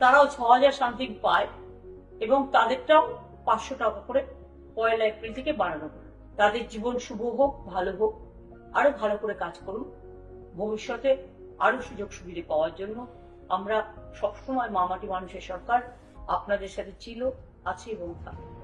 তারাও ছ হাজার সামথিং পায় এবং তাদেরটাও পাঁচশো টাকা করে পয়লা এপ্রিল থেকে বাড়ানো তাদের জীবন শুভ হোক, ভালো হোক, আরও ভালো করে কাজ করুন। ভবিষ্যতে আরও সুযোগ সুবিধে পাওয়ার জন্য আমরা সবসময় মামাটি মানুষের সরকার আপনাদের সাথে ছিল, আছে এবং থাকবে।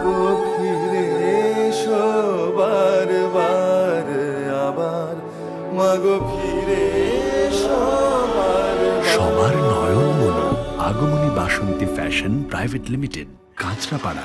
মাগো ফিরে এসো আবার। মাগো, ফিরে এসো সবার নয়ন মনো Agamani Basanti fashion private limited, Kanchrapara.